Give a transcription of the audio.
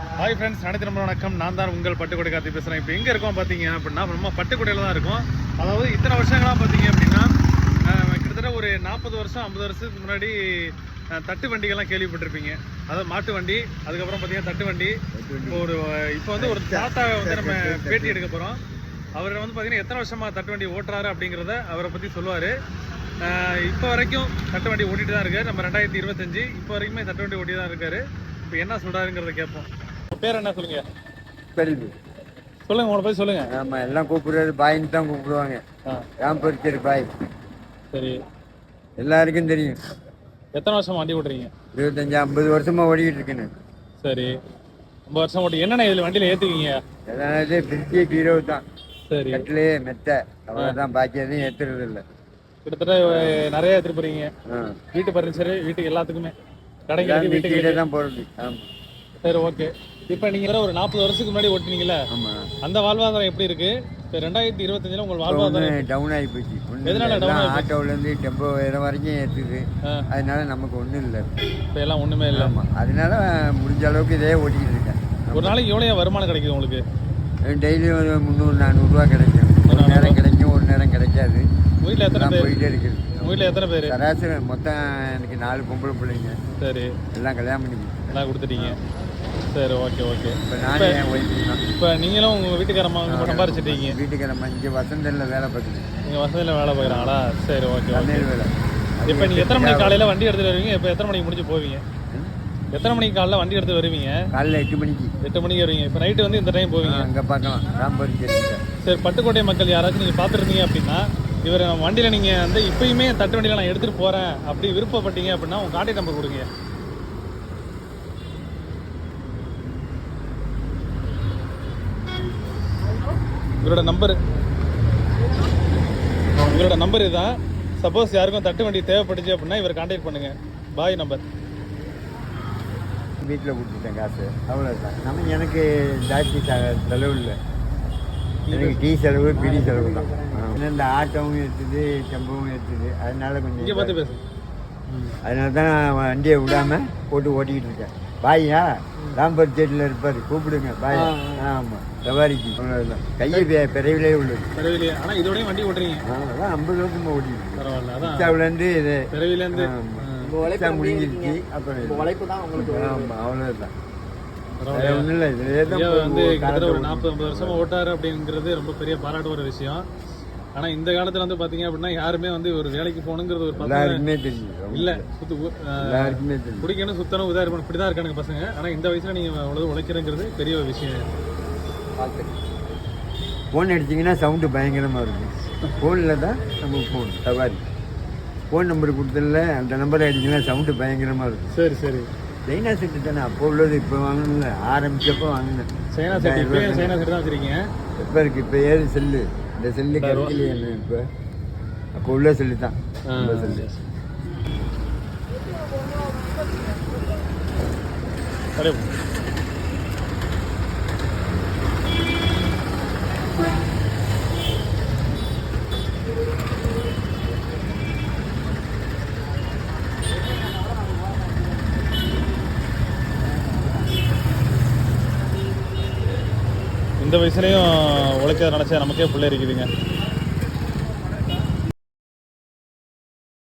Hi friends அனைத்து நம்ம வணக்கம். நான் தான் உங்கள் பட்டுக்கோட்டை காத்தி பேசுகிறேன் இப்போ எங்கே இருக்கோம் பார்த்தீங்க அப்படின்னா நம்ம பட்டுக்கோட்டையில் தான் இருக்கோம். அதாவது இத்தனை வருஷங்களாக பார்த்தீங்க அப்படின்னா கிட்டத்தட்ட ஒரு நாற்பது வருஷம் ஐம்பது வருஷத்துக்கு முன்னாடி தட்டு வண்டிகள்லாம் கேள்விப்பட்டிருப்பீங்க. அதாவது மாட்டு வண்டி அதுக்கப்புறம் பார்த்தீங்கன்னா தட்டு வண்டி. இப்போ ஒரு இப்போ வந்து ஒரு தாத்தா வந்து நம்ம பேட்டி எடுக்க போகிறோம் அவர் வந்து பார்த்தீங்கன்னா எத்தனை வருஷமாக தட்டு வண்டி ஓட்டுறாரு அப்படிங்கிறத அவரை பற்றி சொல்லுவார். இப்போ வரைக்கும் தட்டு வண்டி ஓட்டிட்டு தான் இருக்கார். நம்ம ரெண்டாயிரத்தி இருபத்தஞ்சு இப்போ வரைக்குமே தட்டு வண்டி ஓட்டி தான் இருக்கார். இப்போ என்ன சொல்கிறாருங்கிறத கேட்போம். பேர் என்ன சொல்லுங்க? பெல்வி சொல்லுங்க உங்களை பத்தி சொல்லுங்க. ஆமா எல்லாம் கூப்பிடுறது பாயின்னு தான் கூப்பிடுவாங்க. ஆ, ராம்பரிச்சர் பாய். சரி. எல்லாருக்கும் தெரியும். எத்தனை வருஷம் வண்டி ஓட்டுறீங்க? இருபத்தஞ்சு ஐம்பது வருஷமா ஓடிக்கிட்டு இருக்கேன்னு சரி. ரொம்ப வருஷம் ஓட்டி என்னென்ன இதில் வண்டியில் ஏற்றுக்கீங்க எல்லாரும் பிரிட்ஜி பீரோ தான். சரி. கட்டிலே மெத்த. அவ்வளோதான் பாக்கி எதையும் ஏத்துறது இல்லை. கிட்டத்தட்ட நிறைய எடுத்துட்டு போறீங்க. வீட்டு பர்னிச்சர் வீட்டுக்கு எல்லாத்துக்குமே. கடைங்களுக்கு வீட்டுக்கு. தான் போறது. ஆமா. சரி ஓகே. இப்போ நீங்கள் ஒரு நாற்பது வருஷத்துக்கு முன்னாடி ஓட்டினீங்கல்ல? அந்த வாழ்வாதாரம் எப்படி இருக்கு? இப்போ ரெண்டாயிரத்தி இருபத்தஞ்சில் உங்கள் வாழ்வாதாரம் டவுன் ஆகி போச்சு எதனால போச்சு? ஆட்டோலேருந்து டெம்போ வேறு வரைக்கும் ஏற்றுது. அதனால நமக்கு ஒன்றும் இல்லை. இப்போ எல்லாம் ஒன்றுமே இல்லை. ஆமா. அதனால முடிஞ்ச அளவுக்கு இதே ஓட்டிக்கிட்டு இருக்கேன். ஒரு நாளைக்கு எவ்வளோ வருமானம் கிடைக்குது உங்களுக்கு? டெய்லி ஒரு முந்நூறு நானூறுரூவா கிடைக்கும். ஒரு நேரம் கிடைக்கும் ஒரு நேரம் கிடைக்காது. வீட்டில் எத்தனை பேர்? போயிட்டே இருக்குது. வீட்டில் எத்தனை பேர்? சராசரி மொத்தம் எனக்கு நாலு பொம்பளை பிள்ளைங்க. சரி. எல்லாம் கல்யாணம் பண்ணி எல்லாம் கொடுத்துட்டீங்க. சரி ஓகே ஓகே இப்போ நானே என் ஒய்ஃபு தான். இப்போ நீங்களும் உங்கள் வீட்டுக்காரம்மா சம்பாரிச்சிட்டீங்க. வீட்டுக்காரம்மா இங்கே வசந்தனில் வேலை பார்க்குது. நீங்கள் வசதியில் வேலை பார்க்குறாங்களா? சரி ஓகே ஓகே வேலை. இப்போ நீங்கள் எத்தனை மணிக்கு காலையில் வண்டி எடுத்துட்டு வருவீங்க? இப்போ எத்தனை மணிக்கு முடிஞ்சு போவீங்க? எத்தனை மணிக்கு காலைல வண்டி எடுத்து வருவீங்க? காலைல எட்டு மணிக்கு. எட்டு மணிக்கு வருவீங்க. இப்போ நைட்டு வந்து இந்த டைம் போவீங்க. அங்கே பார்க்கலாம். ராம்பரி சரி பட்டுக்கோட்டை மக்கள் யாராச்சும் நீங்கள் பார்த்துருந்தீங்க அப்படின்னா இவர் வண்டியில் நீங்கள் வந்து இப்பயுமே தட்டு வண்டியில் நான் எடுத்துகிட்டு போகிறேன் அப்படி விருப்பப்பட்டீங்க அப்படின்னா உங்கள் கான்டாக்ட் நம்பர் கொடுங்க. இவரோட நம்பர் இவரோட நம்பர் இதுதான். சப்போஸ் யாருக்கும் தட்டு வண்டி தேவைப்பட்டுச்சு அப்படின்னா இவர் கான்டாக்ட் பண்ணுங்க. பாய் நம்பர் வீட்டில் கொடுத்துட்டேன் காசு. அவ்வளோதான் நம்ம எனக்கு ஜாஸ்தி செலவு இல்லை. எனக்கு டீ செலவு பிடி செலவு தான். இந்த ஆட்டோவும் ஏற்றுது டெம்போவும் ஏற்றுது அதனால கொஞ்சம் அதனால தான் வண்டியை விடாம போட்டு ஓட்டிக்கிட்டு இருக்கேன். பாய்யா? ராம்பர் ஜெட்டில் இருப்பார். கூப்பிடுங்க பாய் ஆமாம் சவாரிக்கு. கையை பிறவிலே உள்ளது. பிறவிலேயே ஆனால் இதோடய வண்டி ஓட்டுறீங்க. அதான் ஐம்பது வருஷமா ஓட்டிக்கிட்டு இருக்கேன் பரவாயில்ல அதான். இன்ஸ்டாவிலேருந்து இது பிறவிலேருந்து முடிஞ்சிருச்சு. அப்புறம் உழைப்பு தான் உங்களுக்கு ஆமாம் அவ்வளோதான் ஒன்றும் இல்லை. இதுலேயே போய் வந்து கிட்டத்தட்ட ஒரு நாற்பது ஐம்பது வருஷமா ஓட்டாரு அப்படிங்கிறது ரொம்ப பெரிய பாராட்டு ஒரு விஷயம். ஆனா இந்த காலத்துல வந்து பாத்தீங்க அப்படின்னா யாருமே வந்து ஒரு வேலைக்கு போகணுங்கிறது ஒரு எல்லாருக்குமே தெரியும். இல்ல. சுத்து எல்லாருக்குமே தெரியும். குடிக்கணும் சுத்தணும் இதா இருக்கணும் இப்படிதான் இருக்கானுங்க பசங்க. ஆனா இந்த வயசுல நீங்க அவ்வளவு உழைக்கிறங்கிறது பெரிய ஒரு விஷயம். ஃபோன் அடிச்சிங்கன்னா சவுண்டு பயங்கரமாக இருக்கும். ஃபோனில் தான் நமக்கு ஃபோன் சவாரி. ஃபோன் நம்பர் கொடுத்ததில்ல அந்த நம்பரை அடிச்சிங்கன்னா சவுண்டு பயங்கரமாக இருக்கும். சரி சரி. சைனா செட்டு தானே? அப்போ உள்ளது இப்போ வாங்கணும்ல. ஆரம்பிச்சப்போ வாங்கினேன். சைனா செட் இப்பயும் சைனா செட் தான் வச்சிருக்கீங்க. எப்போ இருக்கு இப்போ ஏது செல்லு. இந்த செல்லு கிடைக்கலையே என்ன இப்போ? அப்போ உள்ள செல்லு தான். உள்ள செல்லு. சரி இந்த வயசுலயும் உழைக்க நினைச்சா நமக்கே பிள்ளை இருக்குதுங்க